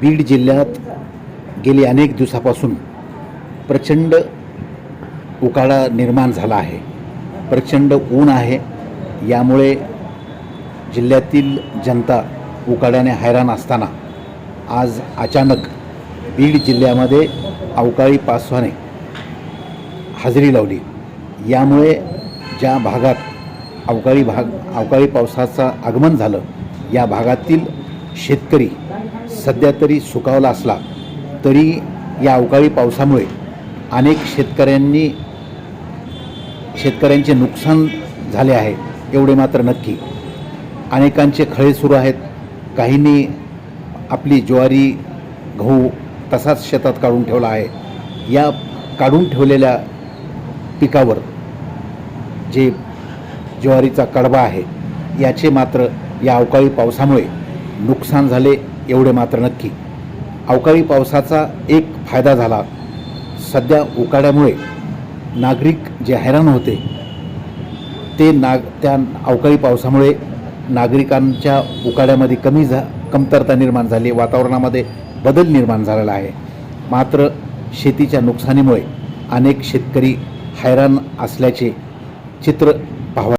बीड जिल्ह्यात गेली अनेक दिवसापासून प्रचंड उकाडा निर्माण झाला आहे. प्रचंड ऊन आहे. यामुळे जिल्ह्यातील जनता उकाड्याने हैराण असताना आज अचानक बीड जिल्ह्यामध्ये अवकाळी पावसाने हजेरी लावली. यामुळे ज्या भागात अवकाळी भाग अवकाळी पावसाचं आगमन झालं या भागातील शेतकरी सध्या तरी सुकावला असला तरी या अवकाळी पावसामुळे अनेक शेतकऱ्यांनी शेतकऱ्यांचे नुकसान झाले आहे एवढे मात्र नक्की. अनेकांचे खळे सुरू आहेत. काहींनी आपली ज्वारी गहू तसाच शेतात काढून ठेवला आहे. या काढून ठेवलेल्या पिकावर जे ज्वारीचा कडबा आहे याचे मात्र या अवकाळी पावसामुळे नुकसान झाले एवढे मात्र नक्की. अवकाळी पावसाचा एक फायदा झाला. सध्या उकाड्यामुळे नागरिक जे हैराण होते ते नाग त्या अवकाळी पावसामुळे नागरिकांच्या उकाड्यामध्ये कमी झा कमतरता निर्माण झाली. वातावरणामध्ये बदल निर्माण झालेला आहे. मात्र शेतीच्या नुकसानीमुळे अनेक शेतकरी हैराण असल्याचे चित्र पाहावं